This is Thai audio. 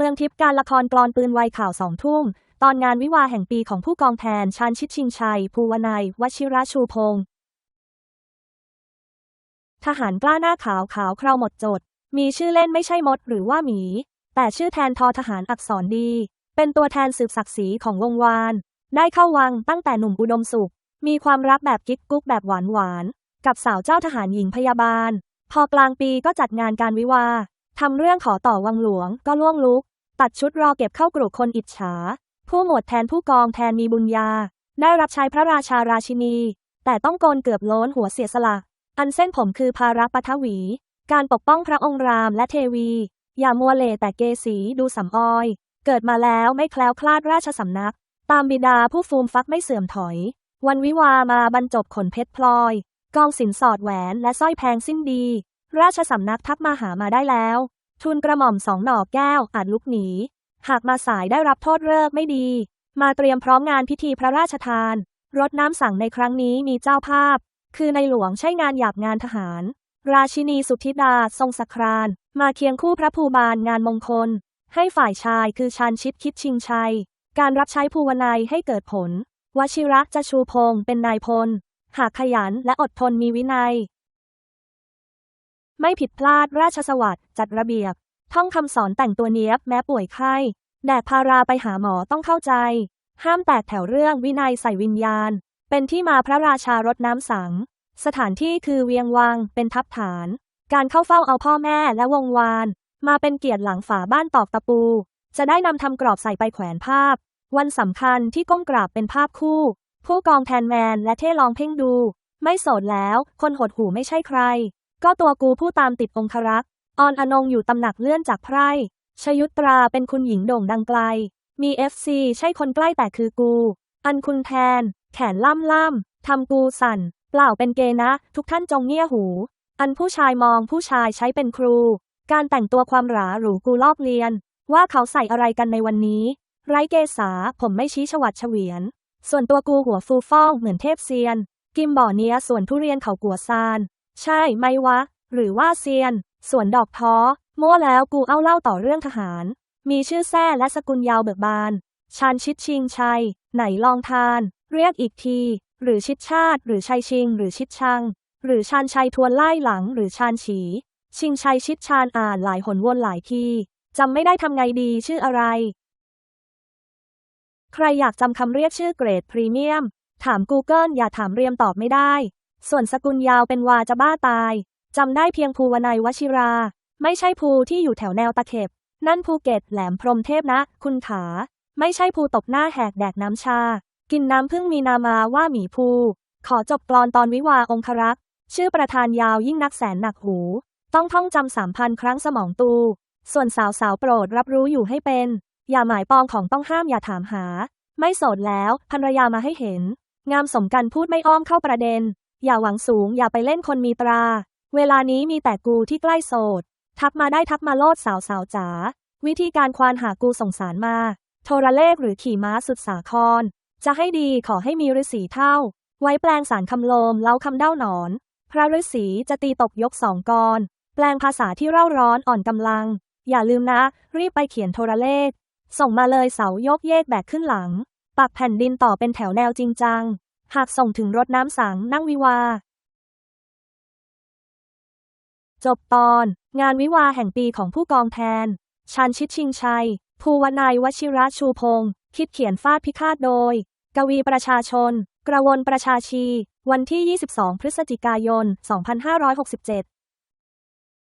เมืองทิพย์การละครกลอนปืนวัยข่าวสองทุ่ม ตอนงานวิวาแห่งปีของผู้กองแทนชาญชิดชิงชัย ภูวนัยวชิระชูพงศ์ทหารกล้าหน้าขาวขาวคราวหมดจด มีชื่อเล่นไม่ใช่มดหรือว่าหมี แต่ชื่อแทนทอทหารอักษรดี เป็นตัวแทนสืบศักดิ์ศรีของวงวาน ได้เข้าวังตั้งแต่หนุ่มอุดมสุข มีความรักแบบกิ๊กกุ๊กแบบหวานหวาน กับสาวเจ้าทหารหญิงพยาบาล พอกลางปีก็จัดงานการวิวาทำเรื่องขอต่อวังหลวงก็ล่วงลุก ตัดชุดรอเก็บเข้ากรุคนอิจฉา ผู้หมวดแทนผู้กองแทนมีบุญญา ได้รับใช้พระราชาราชินี แต่ต้องโกนเกือบโล้นหัวเสียสละ อันเส้นผมคือภาระปทวี การปกป้องพระองค์รามและเทวี อย่ามัวเลแต่เกสีดูสำออย เกิดมาแล้วไม่แคล้วคลาดราชสำนัก ตามบิดาผู้ฟูมฟักไม่เสื่อมถอย วันวิวามาบรรจบขนเพชรพลอย กองสินสอดแหวนและสร้อยแพงสิ้นดี ราชสำนักทักมาหามาได้แล้ว ทุนกระหม่อมสองหน่อแก้วอาจลุกหนี หากมาสายได้รับโทษเลิกไม่ดี มาเตรียมพร้อมงานพิธีพระราชทาน รดน้ำสั่งในครั้งนี้มีเจ้าภาพ คือในหลวงใช่งานหยาบงานทหาร ราชินีสุทธิดาทรงสคราน มาเคียงคู่พระภูบาลงานมงคล ให้ฝ่ายชายคือชานชิดคิดชิงชัย การรับใช้ภูวนัยให้เกิดผล วชิระจะชูพงเป็นนายพล หากขยันและอดทนมีวินัย ไม่ผิดพลาดราชสวัสดิ์จัดระเบียบ ท่องคำสอนแต่งตัวเนี้ยบแม้ป่วยไข้แดกพาราไปหาหมอต้องเข้าใจ ห้ามแตกแถวเรื่องวินัยใส่วิญญาณ เป็นที่มาพระราชารดน้ำสัง สถานที่คือเวียงวังเป็นทับฐาน การเข้าเฝ้าเอาพ่อแม่และวงวาน มาเป็นเกียรติหลังฝาบ้านตอกตะปู จะได้นำทำกรอบใส่ไปแขวนภาพ วันสำคัญที่ก้มกราบเป็นภาพคู่ ผู้กองแทนแมนและเท่ลองเพ่งดู ไม่โสดแล้ว คนหดหูไม่ใช่ใคร ก็ตัวกูผู้ตามติดองครักษ์ออนอนงอยู่ตำหนักเลื่อนจากไพร่ชยุตราเป็นคุณหญิงโด่งดังไกล มีเอฟซีใช่คนใกล้แต่คือกู อันคุณแทน แขนล่ำล่ำทำกูสั่น เปล่าเป็นเกนะ ทุกท่านจงเงี่ยหู อันผู้ชายมองผู้ชายใช้เป็นครู การแต่งตัวความหราหรูกูลอกเลียน ว่าเขาใส่อะไรกันในวันนี้ ไร้เกษาผมไม่ชี้ฉวัดเฉวียน ส่วนตัวกูหัวฟูฟ่องเหมือนเทพเซียน กิมบ่อเนี้ยส่วนทุเรียนเขากัวซาน ใช่ไหมวะ หรือว่าเซียน ส่วนดอกท้อมั่วแล้วกูเอาเล่าต่อเรื่องทหาร มีชื่อแท้และสกุลยาวเบิกบานชานชิดชิงชัย ไหนลองทาน เรียกอีกที หรือชิดชาติ หรือชัยชิง หรือชิดชัง หรือชานชัยทวนไล่หลัง หรือชานฉี ชิงชัยชิดชานอ่านหลายหนวนหลายทีจำไม่ได้ทำไงดีชื่ออะไร ใครอยากจำคำเรียกชื่อเกรดพรีเมียม ถาม Google อย่าถามเรียมตอบไม่ได้ ส่วนสกุลยาวเป็นวาจะบ้าตาย จำได้เพียงภูวนัยวชิรา ไม่ใช่ภูที่อยู่แถวแนวตะเข็บ นั่นภูเก็ตแหลมพรมเทพนะ คุณขา ไม่ใช่ภูตบหน้าแหกแดกน้ำชา กินน้ำพึ่งมีนามาว่าหมีภู ขอจบกลอนตอนวิวาองครักษ์ ชื่อประธานยาวยิ่งนักแสนหนักหู ต้องท่องจำสามพันครั้งสมองตู ส่วนสาวสาวโปรดรับรู้อยู่ให้เป็น อย่าหมายปองของต้องห้ามอย่าถามหา ไม่โสดแล้วภรรยามาให้เห็น งามสมกันพูดไม่อ้อมเข้าประเด็น อย่าหวังสูงอย่าไปเล่นคนมีตรา เวลานี้มีแต่กูที่ใกล้โสด ทักมาได้ทักมาโลดสาวสาวจ๋า วิธีการควานหากูส่งสารมา โทรเลขหรือขี่ม้าสุดสาคร จะให้ดีขอให้มีฤาษีเท่า ไว้แปลงสารคำโลมเล้าคำเด้าหนอน พระฤาษีจะตีตกยกสองกร แปลงภาษาที่เร่าร้อนอ่อนกำลัง อย่าลืมนะ รีบไปเขียนโทรเลข ส่งมาเลยเสายกเยกแบกขึ้นหลัง ปักแผ่นดินต่อเป็นแถวแนวจริงจัง หากส่งถึงรถน้ำสังนั่งวิวา จบตอน งานวิวาแห่งปีของผู้กองแทน ชันชิดชิงชัย ภูวนาย วชิระชูพงศ์คิดเขียนฟาดพิฆาตโดย กวีประชาชน กระวนประชาชี วันที่ 22 พฤศจิกายน 2567